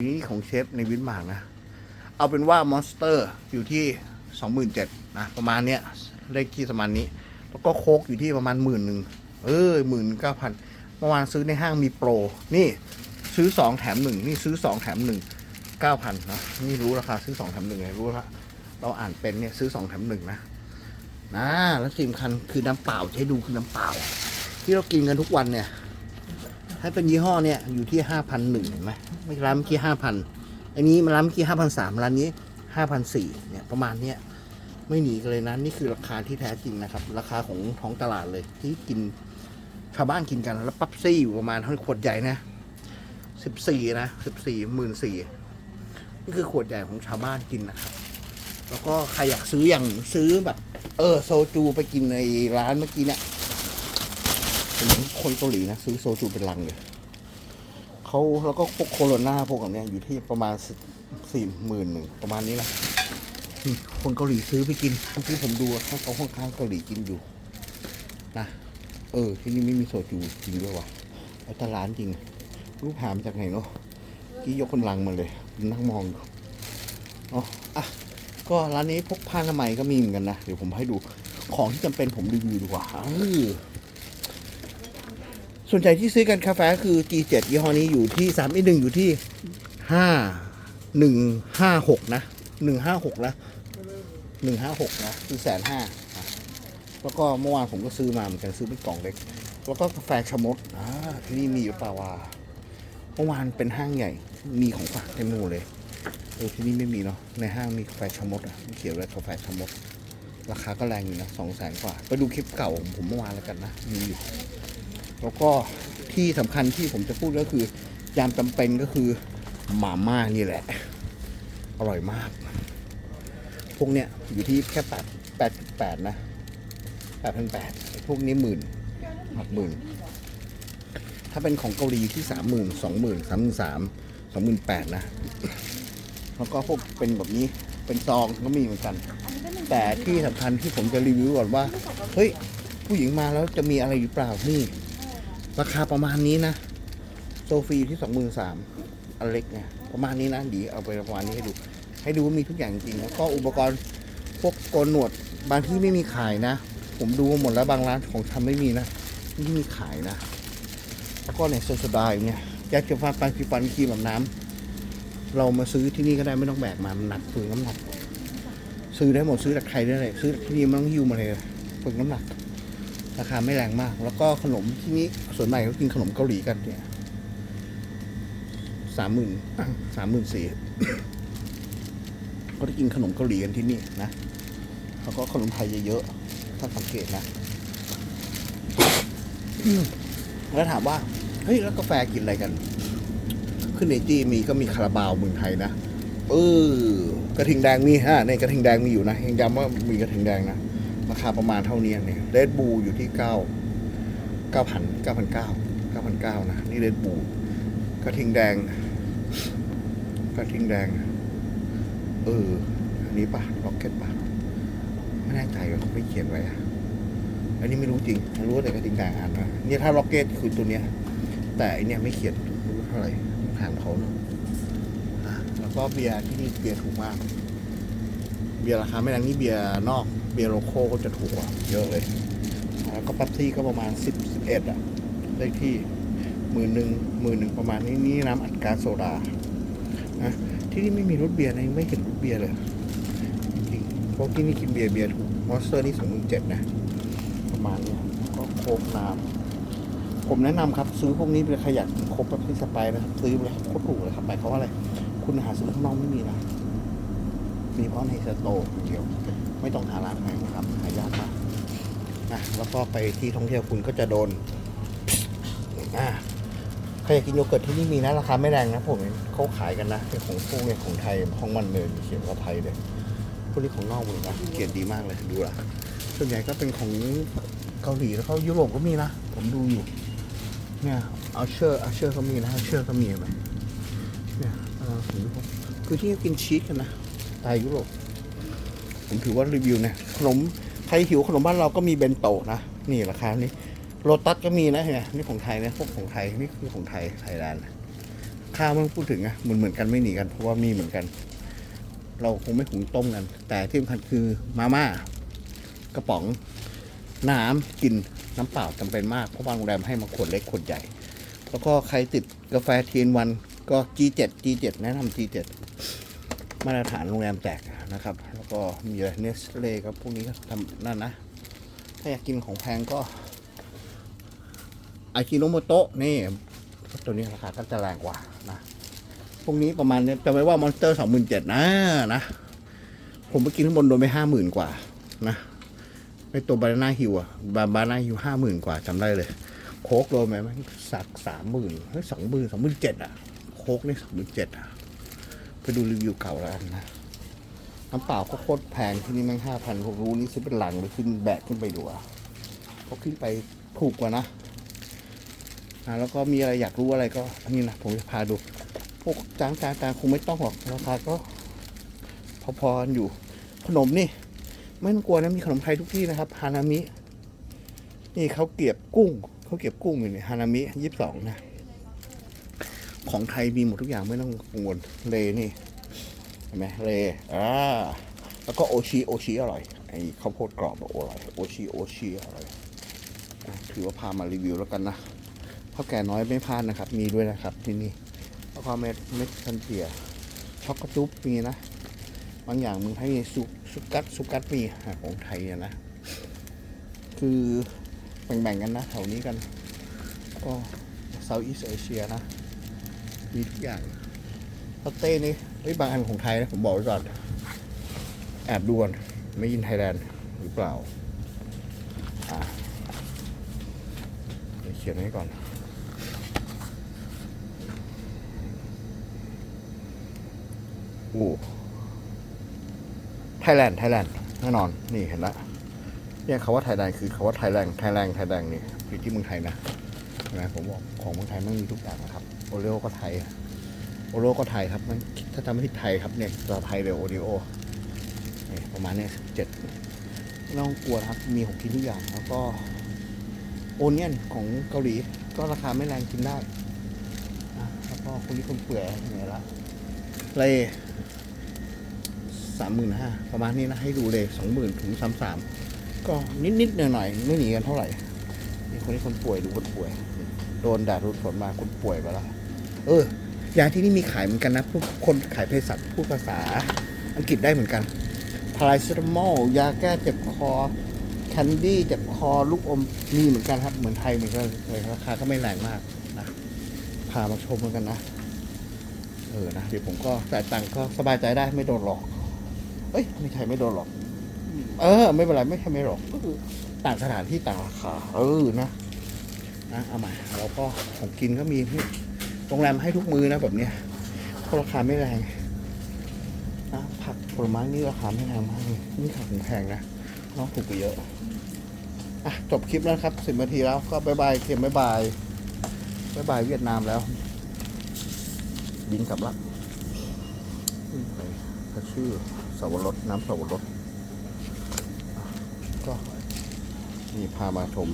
นี้ของเชฟในวินมากนะ เอาเป็นว่ามอนสเตอร์อยู่ที่สองหมื่นเจ็ดนะ ประมาณเนี้ยเลขที่ประมาณนี้ แล้วก็โคกอยู่ที่ประมาณหมื่นหนึ่งเออหมื่นเก้าพันเมื่อวานซื้อในห้างมีโปร นี่ซื้อสองแถมหนึ่งนี่ซื้อสองแถมหนึ่งเก้าพันนะนี่รู้ราคาซื้อสองแถมหนึ่งไงรู้ละเราอ่านเป็นเนี่ยซื้อสองแถมหนึ่งนะนะแล้วสิ่งคัญคือน้ำเปล่าใช้ดูคือน้ำเปล่า ที่เรากินกันทุกวันเนี่ย ให้เป็นยี่ห้อเนี่ยอยู่ที่ห้าพันหนึ่งเห็นไหมไม่ร้านเมื่อกี้ห้าพันอันนี้มาร้านเมื่อกี้ห้าพันสามร้านนี้ห้าพันสี่เนี่ยประมาณเนี้ยไม่หนีกันเลยนะนี่คือราคาที่แท้จริงนะครับ ราคาของท้องตลาดเลยที่กินชาวบ้านกินกันแล้วปั๊บซี่อยู่ประมาณเท่าขวดใหญ่นะสิบสี่นะสิบสี่หมื่นสี่นี่คือขวดใหญ่ของชาวบ้านกินนะครับ แล้วก็ใครอยากซื้ออย่างซื้อแบบ เออโซจูไปกินในร้านเมื่อกี้เนี่ย เป็นคนเกาหลีนะ ซื้อโซจูเป็นลังเลยเขาแล้วก็พวกโคโรนาพวกแบบเนี้ยอยู่ที่ประมาณสี่หมื่นหนึ่งประมาณนี้นะอืมคนเกาหลีซื้อไปกินเมื่อกี้ผมดูเขาเขาค่อนข้างเกาหลีกินอยู่นะเออ ที่นี่ไม่มีโซจูจริงด้วยว่ะไอ้ตลาดจริงรูปหามจากไหนเนาะกี้ยกคนลังมาเลยผมนั่งมองอยู่เนาะอะก็ร้านนี้พกผ้าอนามัยก็มีเหมือนกันนะ เดี๋ยวผมให้ดูของที่จำเป็นผมรีวิวดีกว่าเออ ส่วนใหญ่ที่ซื้อกันกาแฟคือ G7 ยี่ห้อนี้อยู่ที่สามอหนึ่งอยู่ที่ห้าหนึ่งห้าหกนะหนึ่งห้าหกนะหนึ่งห้าหกนะคือแสนห้าแล้วก็เมื่อวานผมก็ซื้อมาเหมือนกันซื้อเป็นกล่องเล็ก แล้วก็กาแฟชะมดอ่าที่นี่มีอยู่ปาวะเมื่อวานเป็นห้างใหญ่มีของฝากเต็มหมดเลยโอ้ที่นี่ไม่มีเนาะในห้างมีกาแฟชะมดอะเขียนไว้กาแฟชะมด ราคาก็แรงอยู่นะสองแสนกว่า ไปดูคลิปเก่าของผมเมื่อวานแล้วกันนะมีอยู่ แล้วก็ที่สำคัญที่ผมจะพูดก็คือ ยามจำเป็นก็คือหมาม่านี่แหละ อร่อยมาก พวกเนี้ยอยู่ที่แค่แปดแปดแปดนะแปดพันแปดพวกนี้หมื่นหกหมื่นถ้าเป็นของเกาหลีที่สามหมื่นสองหมื่นสามหมื่นสามสองหมื่นแปดนะ แล้วก็พวกเป็นแบบนี้เป็นซองก็มีเหมือนกัน แต่ที่สำคัญที่ผมจะรีวิวก่อนว่า เฮ้ย ผู้หญิงมาแล้วจะมีอะไรหรือเปล่านี่ ราคาประมาณนี้นะโซฟีที่สองหมื่นสามอันเล็กเนี่ยประมาณนี้นะดีเอาไปประมาณนี้ให้ดู ให้ดูว่ามีทุกอย่างจริงแล้วก็อุปกรณ์พวกโกนหนวดบางที่ไม่มีขายนะ ผมดูมาหมดแล้วบางร้านของทำไม่มีนะไม่มีขายนะแล้วก็เนี่ยโซสดายเนี่ยยาเก็บฟันปันสีฟันครีมแบบน้ำเรามาซื้อที่นี่ก็ได้ไม่ต้องแบกมามันหนักฝืนน้ำหนักซื้อได้หมดซื้อจากใครได้เลยซื้อที่นี่มันต้องหิ้วมาเลยฝึกน้ำหนัก ราคาไม่แรงมาก แล้วก็ขนมที่นี่ส่วนใหญ่เขากินขนมเกาหลีกันเนี่ยสามหมื่นสามหมื่นสี่ก็ได้กินขนมเกาหลีกันที่นี่นะแล้วก็ขนมไทยเยอะๆถ้าสังเกตนะแล้วถามว่าเฮ้ยแล้วกาแฟกินอะไรกันขึ้นในจีมีก็มีคาราบาวเมืองไทยนะเออกระทิงแดงมีฮะในกระทิงแดงมีอยู่นะยังย้ำว่ามีกระทิงแดงนะ ราคาประมาณเท่านี้เนี่ยเรดบูอยู่ที่เก้าเก้าพันเก้าพันเก้าเก้าพันเก้านะนี่เรดบูกระทิงแดง กระทิงแดง เออ อันนี้ปะล็อกเก็ตปะไม่แน่ใจว่าเขาไม่เขียนไว้อะอันนี้ไม่รู้จริง รู้แต่กระทิงแดงอ่านว่าเนี่ยถ้าล็อกเก็ตคือตัวเนี้ย แต่อันเนี้ยไม่เขียนรู้เท่าไหร่ถามเขาเนอะแล้วก็เบียร์ที่นี่เบียร์ถูกมาก เบียร์ราคาไม่แรงนี่เบียร์นอกเบียร์โลโก้ก็จะถูกกว่าเยอะเลยแล้วก็ปั๊บซี่ก็ประมาณสิบสิบเอ็ดอะได้ที่หมื่นหนึ่งหมื่นหนึ่งประมาณนี้นี่น้ำอัดก๊าซโซดานะที่นี่ไม่มีรถเบียร์นะไม่เห็นรถเบียร์เลยจริงๆพราะที่นี่กินเบียร์เบียร์ถูกมอสเตอร์นี่สองหมื่นเจ็ดนะประมาณนี้ก็โคกน้ำผมแนะนำครับ ซื้อพวกนี้เป็นขยันครบแบบที่สไปนะครับซื้อไปเลยโคตรถูกเลยครับหมายความว่าอะไร คุณหาซื้อข้างนอกไม่มีนะ มีเพราะในสโตร์อย่างเดียว ไม่ต้องหาร้านแพงนะครับหายากมากนะแล้วก็ไปที่ท่องเที่ยวคุณก็จะโดนอ่าใครอยากกินโยเกิร์ตที่นี่มีนะราคาไม่แรงนะผมเห็นเขาขายกันนะเป็นของพวกเนี่ยของไทยของมันเลยเขียนว่าไทยเลยพวกนี้ของนอกเลยนะเกียรติดีมากเลยดูละส่วนใหญ่ก็เป็นของเกาหลีแล้วก็ยุโรปก็มีนะผมดูอยู่ เนี่ยเอาเชอร์เอาเชอร์ก็มีนะเอาเชอร์ก็มีเห็นไหมเนี่ยเออผมดูคือที่นี่กินชีสกันนะส ไตล์ยุโรปผมถือว่ารีวิวนะขนมใครหิวขนมบ้านเราก็มีเบนโตะนะ นี่ราคานี้โรตัสก็มีนะเห็นไหมนี่ของไทยนะพวกของไทยนี่คือของไทยไทยแลนด์ข้าวไม่ต้องพูดถึงอะเหมือนเหมือนกันไม่หนีกันเพราะว่ามีเหมือนกัน เราคงไม่หุงต้มกัน แต่ที่สำคัญคือมาม่ากระป๋องน้ำกินน้ำเปล่าจำเป็นมากเพราะบางโรงแรมให้มาขวดเล็กขวดใหญ่ แล้วก็ใครติดกาแฟเทียนวันก็ G7 G7 แนะนำ G7 มาตรฐานโรงแรมแตกนะครับ แล้วก็มีเนสเล่ครับพวกนี้ก็ทำนั่นนะ ถ้าอยากกินของแพงก็อากิโนโมโตะนี่ตัวนี้ราคาก็จะแรงกว่านะพวกนี้ประมาณนี้จะไว้ว่ามอนสเตอร์สองหมื่นเจ็ดนะนะ ผมไปกินข้างบนโดนไปห้าหมื่นกว่านะไอตัวบานาน่าฮิวอะบาบานาฮิวห้าหมื่นกว่าจำได้เลย โคกโดนไหมมันสักสามหมื่นเฮ้ยสองหมื่นสองหมื่นเจ็ดอะโคกนี่สองหมื่นเจ็ดอะ ดูรีวิวเก่าแล้วกันนะ น้ำเปล่าก็โคตรแพงที่นี่แม่งห้าพันผมรู้นี่ซื้อเป็นหลังเลยขึ้นแบกขึ้นไปดูอะเขาขึ้นไปถูกกว่านะอ่าแล้วก็มีอะไรอยากรู้อะไรก็นี่นะผมจะพาดู พวกจานจานจานคงไม่ต้องหรอกราคาก็ พอๆอยู่ ขนมนี่ ไม่ต้องกลัวนะมีขนมไทยทุกที่นะครับฮานามิ นี่เขาเกรียบกุ้งเขาเกรียบกุ้งอยู่นี่ฮานามิยี่สิบสองนะ ของไทยมีหมดทุกอย่างไม่ต้องกังวลเลนี่เห็นไหมเลอ่าแล้วก็โอชิโอชิอร่อยไอ้ข้าวโพดกรอบอร่อยโอชิโอชิอร่อยถือว่าพามารีวิวแล้วกันนะข้าวแก่น้อยไม่พลาดนะครับ มีด้วยนะครับที่นี่แล้วก็เม็ดเม็ดคันเทียช็อกโกจุ๊บมีนะบางอย่างมึงไทยมีสุสุกัดสุกัดมีของไทยนะ คือแบ่งๆกันนะแถวนี้กันก็เซาท์อีสเอเชียนะ มีทุกอย่างสเต้นี่เฮ้ยบางอันของไทยนะผมบอกไว้ก่อนแอบดูก่อนไม่ยินไทยแลนด์หรือเปล่าอ่าเขียนให้ก่อนโอ้ไทยแลนด์ไทยแลนด์แน่นอนนี่เห็นละเนี่ยคาว่าไทยแลนด์คือคาว่าไทยแลนด์ไทยแลนด์ไทยแลนด์นี่อยู่ที่เมืองไทยนะนไหมผมบอกของเมืองไทยมันมีทุกอย่างนะครับ โอเลโอก็ไทยโอโรก็ไทยครับมันถ้าจำไม่ผิดไทยครับเนี่ยตัวไทยเลยโอริโอนี่ประมาณนี้สิบเจ็ดไม่ต้องกลัวครับมีของกินทุกอย่างแล้วก็โอเนียนของเกาหลีก็ราคาไม่แรงกินได้แล้วก็คนที่คนเปื่อยเนี่ยละเลสามหมื่นห้าประมาณนี้นะให้ดูเลยสองหมื่นถึงสามสามก็นิดๆหน่อยๆไม่หนีกันเท่าไหร่นี่คนที่คนป่วยดูคนป่วย โดนแดดรุดฝนมาคนป่วยไปแล้ว เออยาที่นี่มีขายเหมือนกันนะพวกคนขายเภสัชพูดภาษาอังกฤษได้เหมือนกันพาราเซตามอลยาแก้เจ็บคอแคนดี้เจ็บคอลูกอมมีเหมือนกันครับ เหมือนไทยเหมือนกันเลยราคาก็ไม่แรงมากนะพามาชมเหมือนกันนะเออนะเดี๋ยวผมก็จ่ายตังค์ก็สบายใจได้ไม่โดนหลอก เอ้ยไม่ใช่ไม่โดนหลอก เออ ไม่เป็นไรไม่ใช่ไม่หลอกก็คือต่างสถานที่ต่างราคาเออนะนะเอามาแล้วก็ของกินก็มีที่ โรงแรมให้ทุกมือนะแบบเนี้ยเพราราคาไม่แรงนะผักผลไม้นี่ราคาไม่แรงมากเลยนี่ขาของแพงนะน้องถูกกว่าเยอะอะจบคลิปแล้วครับสิบนาทีแล้วก็บายบายเกมบายบายบายบายเวียดนามแล้ว บินกลับละอืมไปเขาชื่อสวรสน้ำสวรสก็นี่พามาชม